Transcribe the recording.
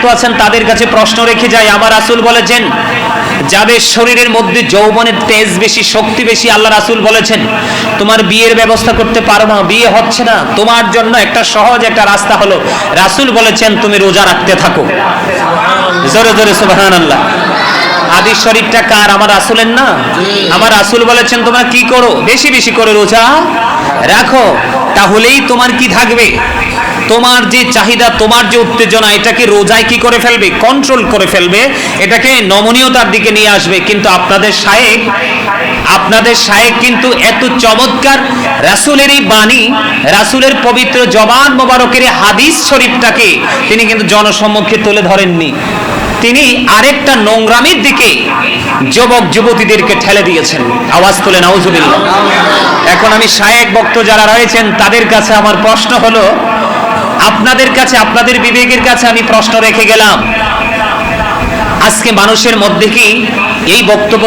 ভক্ত আছেন, তাদের কাছে প্রশ্ন রেখে যাই। আমার রাসূল বলেছেন যাদের শরীরের মধ্যে যৌবনের তেজ বেশি, শক্তি বেশি, আল্লাহ রাসুল বলেছেন, তোমার বিয়ের ব্যবস্থা করতে পারো না, বিয়ে হচ্ছে না। তোমার জন্য একটা সহজ একটা রাস্তা হলো। রাসূল বলেছেন, তুমি রোজা রাখতে থাকো। জোরে জোরে সুবাহান আল্লাহ হাদিস শরীরটা কার? আমার রাসূলের না? আমার রাসূল বলেছেন, তোমরা কি করো? বেশি বেশি করে রোজা রাখো। তাহলেই তোমার কি থাকবে? তোমার যে চাহিদা, তোমার যে উত্তেজনা, এটাকে রোজায় কি করে ফেলবে? কন্ট্রোল করে ফেলবে। এটাকে নমনীয়তার দিকে নিয়ে আসবে। কিন্তু আপনাদের শায়েক আপনাদের শায়েক কিন্তু এত চমৎকার রাসূলের এই বাণী, রাসূলের পবিত্র জবান মোবারকের হাদিস শরীফটাকে তিনি কিন্তু জনসম্মুখে তুলে ধরেননি। তিনি আরেকটা নোংরামির দিকে যুবক যুবতীদেরকে ঠেলে দিয়েছেন। আওয়াজ তুলে নাউজুবিল্লাহ এখন আমি সায়েক বক্ত যারা রয়েছেন, তাদের কাছে আমার প্রশ্ন হলো, আপনাদের কাছে, আপনাদের বিবেকের কাছে আমি প্রশ্ন রেখে গেলাম। আজকে মানুষের মধ্যে কি এই বক্তব্য